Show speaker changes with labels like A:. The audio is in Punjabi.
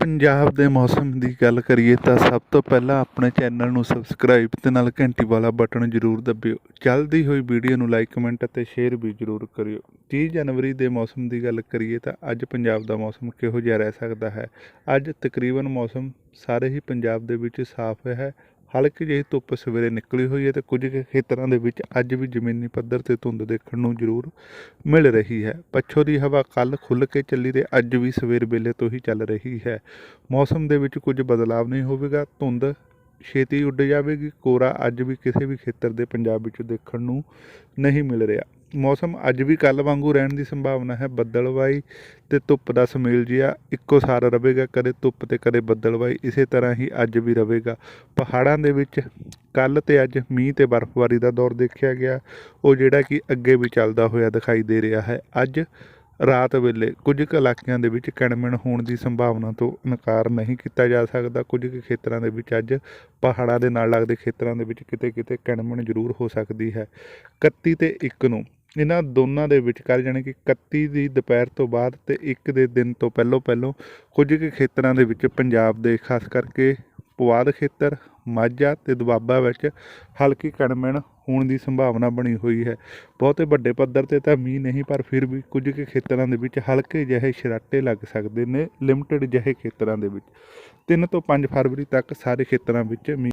A: ਪੰਜਾਬ ਦੇ ਮੌਸਮ ਦੀ ਗੱਲ ਕਰੀਏ ਤਾਂ ਸਭ ਤੋਂ ਪਹਿਲਾਂ ਆਪਣੇ ਚੈਨਲ ਨੂੰ ਸਬਸਕ੍ਰਾਈਬ ਤੇ ਨਾਲ ਘੰਟੀ ਵਾਲਾ ਬਟਨ ਜ਼ਰੂਰ ਦਬਿਓ। ਚੱਲਦੀ ਹੋਈ ਵੀਡੀਓ ਨੂੰ ਲਾਈਕ, ਕਮੈਂਟ ਅਤੇ ਸ਼ੇਅਰ ਵੀ ਜ਼ਰੂਰ ਕਰਿਓ। 30 ਜਨਵਰੀ ਦੇ ਮੌਸਮ ਦੀ ਗੱਲ ਕਰੀਏ ਤਾਂ ਅੱਜ ਪੰਜਾਬ ਦਾ ਮੌਸਮ ਕਿਹੋ ਜਿਹਾ ਰਹਿ ਸਕਦਾ ਹੈ? ਅੱਜ ਤਕਰੀਬਨ ਮੌਸਮ ਸਾਰੇ ਹੀ ਪੰਜਾਬ ਦੇ ਵਿੱਚ ਸਾਫ਼ ਹੈ। ਹਲਕੀ ਜਿਹੀ ਧੁੱਪ ਸਵੇਰੇ ਨਿਕਲੀ ਹੋਈ ਹੈ ਤੇ ਕੁਝ ਖੇਤਰਾਂ ਦੇ ਵਿੱਚ ਅੱਜ ਵੀ ਜ਼ਮੀਨੀ ਪੱਧਰ ਤੇ ਧੁੰਦ ਦੇਖਣ ਨੂੰ ਜ਼ਰੂਰ ਮਿਲ ਰਹੀ ਹੈ। ਪੱਛੋ ਦੀ ਹਵਾ ਕੱਲ ਖੁੱਲ੍ਹ ਕੇ ਚੱਲੀ ਤੇ ਅੱਜ ਵੀ ਸਵੇਰ ਵੇਲੇ ਤੋਂ ਹੀ ਚੱਲ ਰਹੀ ਹੈ। ਮੌਸਮ ਦੇ ਵਿੱਚ ਕੁਝ ਬਦਲਾਵ ਨਹੀਂ ਹੋਵੇਗਾ। ਧੁੰਦ ਛੇਤੀ ਉੱਡ ਜਾਵੇਗੀ। ਕੋਰਾ ਅੱਜ ਵੀ ਕਿਸੇ ਵੀ ਖੇਤਰ ਦੇ ਪੰਜਾਬ ਵਿੱਚ ਦੇਖਣ ਨੂੰ ਨਹੀਂ ਮਿਲ ਰਿਹਾ। ਮੌਸਮ ਅੱਜ ਵੀ ਕੱਲ ਵਾਂਗੂ ਰਹਿਣ ਦੀ ਸੰਭਾਵਨਾ ਹੈ। ਬੱਦਲਵਾਈ ਤੇ ਧੁੱਪ ਦਾ ਸੁਮੇਲ ਜਿਹਾ ਇੱਕੋ ਸਾਰ ਰਹੇਗਾ। ਕਦੇ ਧੁੱਪ ਤੇ ਕਦੇ ਬੱਦਲਵਾਈ, ਇਸੇ ਤਰ੍ਹਾਂ ਹੀ ਅੱਜ ਵੀ ਰਹੇਗਾ। ਪਹਾੜਾਂ ਦੇ ਵਿੱਚ ਕੱਲ ਤੇ ਅੱਜ ਮੀਂਹ ਤੇ ਬਰਫ਼ਬਾਰੀ ਦਾ ਦੌਰ ਦੇਖਿਆ ਗਿਆ। ਉਹ ਜਿਹੜਾ ਕਿ ਅੱਗੇ ਵੀ ਚੱਲਦਾ ਹੋਇਆ ਦਿਖਾਈ ਦੇ ਰਿਹਾ ਹੈ। ਅੱਜ ਰਾਤ ਵੇਲੇ ਕੁਝ ਕੁ ਇਲਾਕਿਆਂ ਦੇ ਵਿੱਚ ਕਿਣਮਿਣ ਹੋਣ ਦੀ ਸੰਭਾਵਨਾ ਤੋਂ ਇਨਕਾਰ ਨਹੀਂ ਕੀਤਾ ਜਾ ਸਕਦਾ। ਕੁਝ ਕੁ ਖੇਤਰਾਂ ਦੇ ਵਿੱਚ ਅੱਜ ਪਹਾੜਾਂ ਦੇ ਨਾਲ ਲੱਗਦੇ ਖੇਤਰਾਂ ਦੇ ਵਿੱਚ ਕਿਤੇ ਕਿਤੇ ਕਿਣਮਿਣ ਜ਼ਰੂਰ ਹੋ ਸਕਦੀ ਹੈ। 31 ਤੇ 1 ਨੂੰ ਇਹਨਾਂ ਦੋਨਾਂ ਦੇ ਵਿਚਕਾਰ ਜਾਣੀ ਕਿ 31 ਦੀ ਦੁਪਹਿਰ ਤੋਂ ਬਾਅਦ ਤੇ 1 ਦੇ ਦਿਨ ਤੋਂ ਪਹਿਲੋਂ ਪਹਿਲੋਂ ਕੁਝ ਕੁ ਖੇਤਰਾਂ ਦੇ ਵਿੱਚ ਪੰਜਾਬ ਦੇ, ਖਾਸ ਕਰਕੇ ਪੁਆਧ ਖੇਤਰ, ਮਾਝਾ ਤੇ ਦੁਆਬਾ ਵਿੱਚ ਹਲਕੀ ਕਣਮਣ ਹੋਣ ਦੀ ਸੰਭਾਵਨਾ ਬਣੀ ਹੋਈ ਹੈ। ਬਹੁਤੇ ਵੱਡੇ ਪੱਧਰ ਤੇ ਤਾਂ ਮੀਂਹ ਨਹੀਂ, ਪਰ ਫਿਰ ਵੀ ਕੁਝ ਕੁ ਖੇਤਰਾਂ ਦੇ ਵਿੱਚ ਹਲਕੇ ਜਿਹੇ ਛਰਾਟੇ ਲੱਗ ਸਕਦੇ ਨੇ ਲਿਮਟਿਡ ਜਿਹੇ ਖੇਤਰਾਂ ਦੇ ਵਿੱਚ। 3 ਤੋਂ 5 ਫਰਵਰੀ ਤੱਕ ਸਾਰੇ ਖੇਤਰਾਂ ਵਿੱਚ ਮੀਂਹ